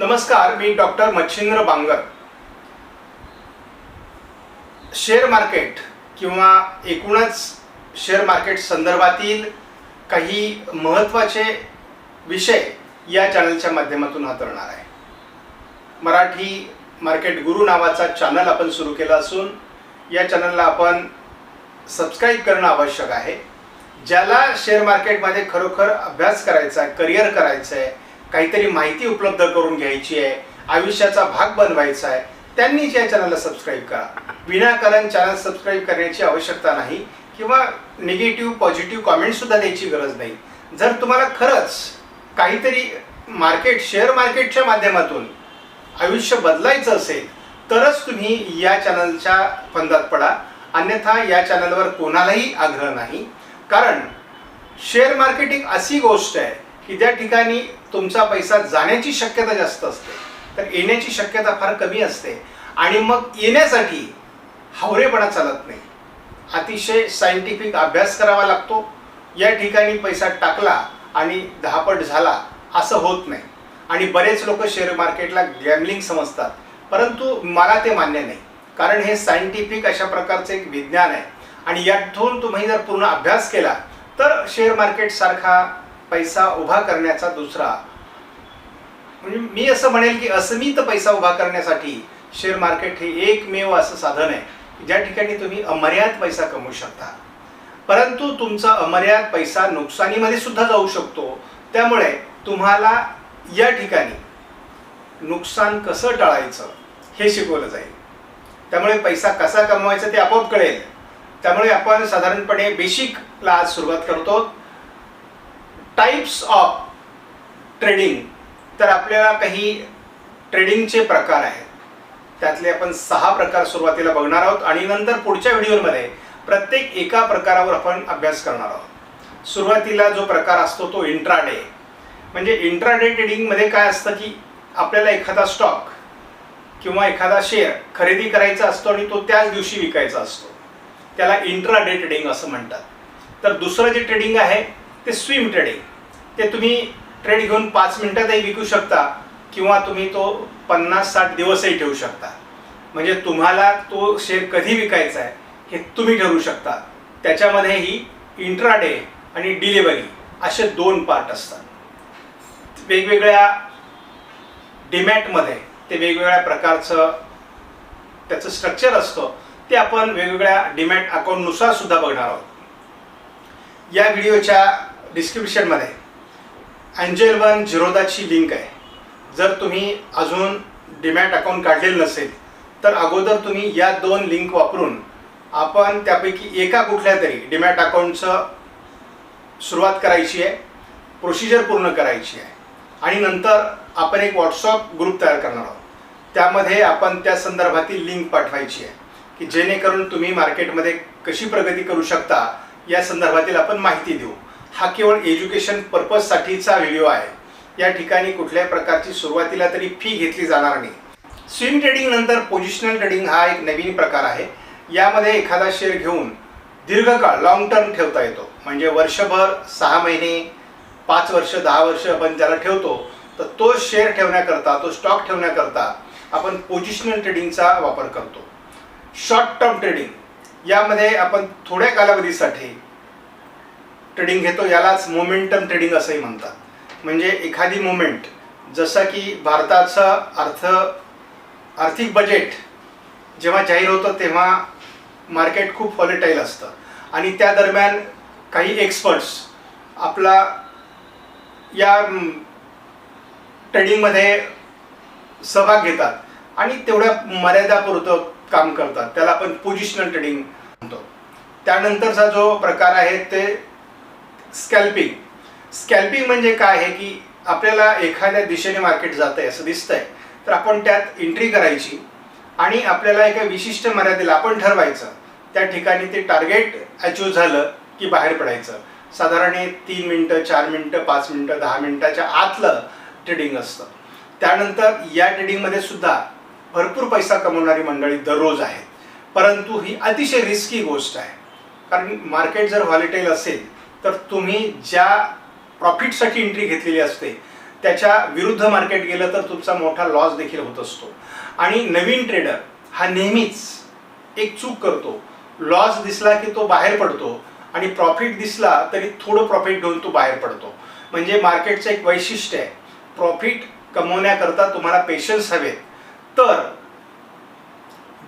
नमस्कार मी doctor Machhindra Bangar. Share market किंवा एकूणच शेअर मार्केट संदर्भातील काही महत्त्वाचे विषय या चॅनलच्या माध्यमातून हाताळणार आहे. मराठी मार्केट गुरु नावाचा चॅनल आपण सुरू केला असून या चॅनलला आपण सबस्क्राईब करणं आवश्यक आहे. ज्याला शेअर मार्केटमध्ये खरोखर अभ्यास करायचा आहे करिअर करायचं आहे काहीतरी माहिती उपलब्ध करून घ्यायची आहे आयुष्याचा भाग बनवायचा आहे त्यांनी या चॅनलला सबस्क्राईब करा. विनाकारण चॅनल सबस्क्राईब करण्याची आवश्यकता नाही किंवा निगेटिव्ह पॉझिटिव्ह कॉमेंटसुद्धा द्यायची गरज नाही. जर तुम्हाला खरंच काहीतरी मार्केट शेअर मार्केटच्या माध्यमातून आयुष्य बदलायचं असेल तरच तुम्ही या चॅनलच्या फंदात पडा. अन्यथा या चॅनलवर कोणालाही आग्रह नाही. कारण शेअर मार्केट एक अशी गोष्ट आहे की ज्या ठिकाणी तुमचा पैसा जाण्याची शक्यता जास्त असते. तर येण्याची शक्यता फार कमी असते. आणि मग येण्यासाठी हावरेपणा चालत नाही. अतिशय सायंटिफिक अभ्यास करावा लागतो. या ठिकाणी पैसा टाकला आणि दहापट झाला असं होत नाही. आणि बरेच लोक शेअर मार्केटला गॅमलिंग समजतात. परंतु मला ते मान्य नाही. कारण हे सायंटिफिक अशा प्रकारचं एक विज्ञान आहे. आणि यातून तुम्ही जर पूर्ण अभ्यास केला तर शेअर मार्केटसारखा पैसा उभा करण्याचा दुसरा. म्हणजे मी असं म्हणेल की असमित पैसा उभा करण्यासाठी शेअर मार्केट हे एकमेव असं साधन आहे. ज्या ठिकाणी तुम्ही अमर्याद पैसा कमवू शकता. परंतु तुमचा अमर्याद पैसा नुकसानीमध्ये सुद्धा जाऊ शकतो. त्यामुळे तुम्हाला या ठिकाणी नुकसान कसं टाळायचं हे शिकवलं जाईल. त्यामुळे पैसा कसा कमवायचा ते आपोआप कळेल. त्यामुळे आपण साधारणपणे बेसिकला आज सुरुवात करतो. टाईप्स ऑफ ट्रेडिंग तर आपल्याला काही ट्रेडिंगचे प्रकार आहेत. त्यातले आपण सहा प्रकार सुरुवातीला बघणार आहोत आणि नंतर पुढच्या व्हिडिओमध्ये प्रत्येक एका प्रकारावर आपण अभ्यास करणार आहोत. सुरुवातीला जो प्रकार असतो तो इंट्राडे म्हणजे इंट्राडे ट्रेडिंगमध्ये काय असतं की आपल्याला एखादा स्टॉक किंवा एखादा शेअर खरेदी करायचा असतो आणि तो त्याच दिवशी विकायचा असतो. त्याला इंट्राडे ट्रेडिंग असं म्हणतात. तर दुसरं जे ट्रेडिंग आहे ते स्विम ट्रेडिंग ते तुम्ही ट्रेड घेऊन पाच मिनिटातही विकू शकता किंवा तुम्ही तो पन्नास साठ दिवसही ठेवू शकता. म्हणजे तुम्हाला तो शेअर कधी विकायचा आहे हे तुम्ही ठरवू शकता. त्याच्यामध्ये ही इंट्राडे आणि डिलिव्हरी असे दोन पार्ट असतात. वेगवेगळ्या डिमॅटमध्ये ते वेगवेगळ्या प्रकारचं त्याचं स्ट्रक्चर असतं ते आपण वेगवेगळ्या डिमॅट अकाउंटनुसार सुद्धा बघणार आहोत. या व्हिडिओच्या डिस्क्रिप्शनमध्ये अँजेल वन झिरोदाची लिंक आहे. जर तुम्ही अजून डीमॅट अकाउंट काढलेलं नसेल तर अगोदर तुम्ही या दोन लिंक वापरून आपण त्यापैकी एका कुठल्या तरी डिमॅट अकाउंटचं सुरुवात करायची आहे प्रोसिजर पूर्ण करायची आहे. आणि नंतर आपण एक व्हॉट्सअप ग्रुप तयार करणार आहोत. त्यामध्ये आपण त्या संदर्भातील लिंक पाठवायची आहे की जेणेकरून तुम्ही मार्केटमध्ये कशी प्रगती करू शकता या संदर्भातील आपण माहिती देऊ. हा केवळ एज्युकेशन पर्पजसाठीचा व्हिडिओ आहे. या ठिकाणी कुठल्याही प्रकारची सुरुवातीला तरी फी घेतली जाणार नाही. स्विंग ट्रेडिंग नंतर पोझिशनल ट्रेडिंग हा एक नवीन प्रकार आहे. यामध्ये एखादा शेअर घेऊन दीर्घकाळ लॉंग टर्म ठेवता येतो. म्हणजे वर्षभर सहा महिने पाच वर्ष दहा वर्ष आपण ज्याला ठेवतो तर तो शेअर ठेवण्याकरता तो स्टॉक ठेवण्याकरता आपण पोझिशनल ट्रेडिंगचा वापर करतो. शॉर्ट टर्म ट्रेडिंग यामध्ये आपण थोड्या कालावधीसाठी ट्रेडिंग घेतो यालाच मोमेंटम ट्रेडिंग असंही म्हणतात. म्हणजे एखादी मोमेंट जसं की भारताचं अर्थ आर्थिक बजेट जेव्हा जाहीर होतं तेव्हा मार्केट खूप फॉलेटाईल असतं. आणि त्या दरम्यान काही एक्सपर्ट्स आपला या ट्रेडिंगमध्ये सहभाग घेतात. आणि तेवढ्या मर्यादापुरतं काम करतात. त्याला आपण पोजिशनल ट्रेडिंग म्हणतो. त्यानंतरचा जो प्रकार आहे ते स्कॅल्पिंग स्कॅल्पिंग म्हणजे काय आहे की आपल्याला एखाद्या दिशेने मार्केट जात आहे असं दिसतंय. तर आपण त्यात एंट्री करायची आणि आपल्याला एका विशिष्ट मर्यादेला आपण ठरवायचं. त्या ठिकाणी ते टार्गेट अचीव झालं की बाहेर पडायचं. साधारण हे तीन मिनटं चार मिनटं पाच मिनटं दहा मिनटाच्या आतलं ट्रेडिंग असतं. त्यानंतर या ट्रेडिंगमध्ये सुद्धा भरपूर पैसा कमवणारी मंडळी दररोज आहेत. परंतु ही अतिशय रिस्की गोष्ट आहे. कारण मार्केट जर व्हॉलिटेल असेल तर तुम्ही ज्या प्रॉफिटसाठी एंट्री घेतलेली असते त्याच्या विरुद्ध मार्केट गेलं तर तुमचा मोठा लॉस देखील होत असतो. आणि नवीन ट्रेडर हा नेहमीच एक चूक करतो. लॉस दिसला की तो बाहेर पडतो आणि प्रॉफिट दिसला तरी थोडं प्रॉफिट घेऊन तो बाहेर पडतो. म्हणजे मार्केटचं एक वैशिष्ट्य आहे. प्रॉफिट कमवण्याकरता तुम्हाला पेशन्स हवेत. तर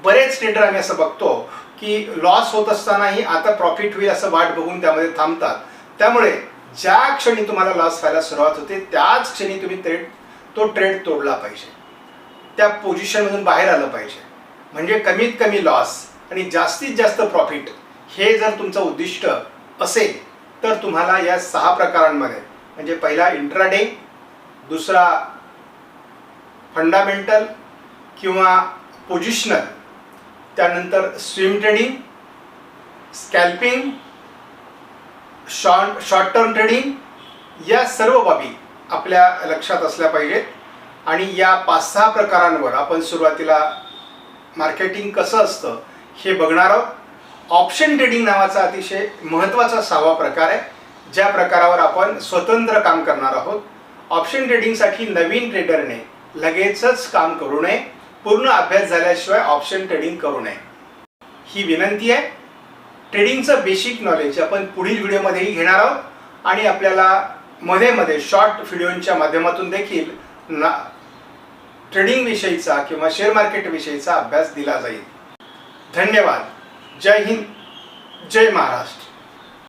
बरेच ट्रेडर आम्ही असं बघतो की लॉस होत असतानाही आता प्रॉफिट होईल असं वाट बघून त्यामध्ये थांबतात. त्यामुळे ज्या क्षणी तुम्हाला लॉस व्हायला सुरुवात होते त्याच क्षणी तुम्ही ट्रेड तो ट्रेड तोडला पाहिजे. त्या पोझिशनमधून बाहेर आलं पाहिजे. म्हणजे कमीत कमी लॉस आणि जास्तीत जास्त प्रॉफिट हे जर तुमचं उद्दिष्ट असेल तर तुम्हाला या सहा प्रकारांमध्ये म्हणजे पहिला इंट्राडे दुसरा फंडामेंटल किंवा पोजिशनल त्यानंतर swing trading scalping short short term trading या सर्व बाबी आपल्या लक्षात असल्या पाहिजेत. आणि या पाच सहा प्रकारांवर आपण सुरुवातीला मार्केटिंग कसं असतं हे बघणार आहोत. ऑप्शन ट्रेडिंग नावाचा अतिशय महत्त्वाचा सहावा प्रकार आहे ज्या प्रकारावर आपण स्वतंत्र काम करणार आहोत. ऑप्शन ट्रेडिंगसाठी नवीन ट्रेडरने लगेचच काम करू नये. पूर्ण अभ्यास झाल्याशिवाय ऑप्शन ट्रेडिंग करू नये. ही विनंती आहे. ट्रेडिंगचं बेसिक नॉलेज आपण पुढील व्हिडिओमध्येही घेणार आहोत. आणि आपल्याला मध्ये मध्ये शॉर्ट व्हिडिओच्या माध्यमातून देखील ना ट्रेडिंग विषयीचा किंवा शेअर मार्केट विषयीचा अभ्यास दिला जाईल. धन्यवाद. जय हिंद. जय महाराष्ट्र.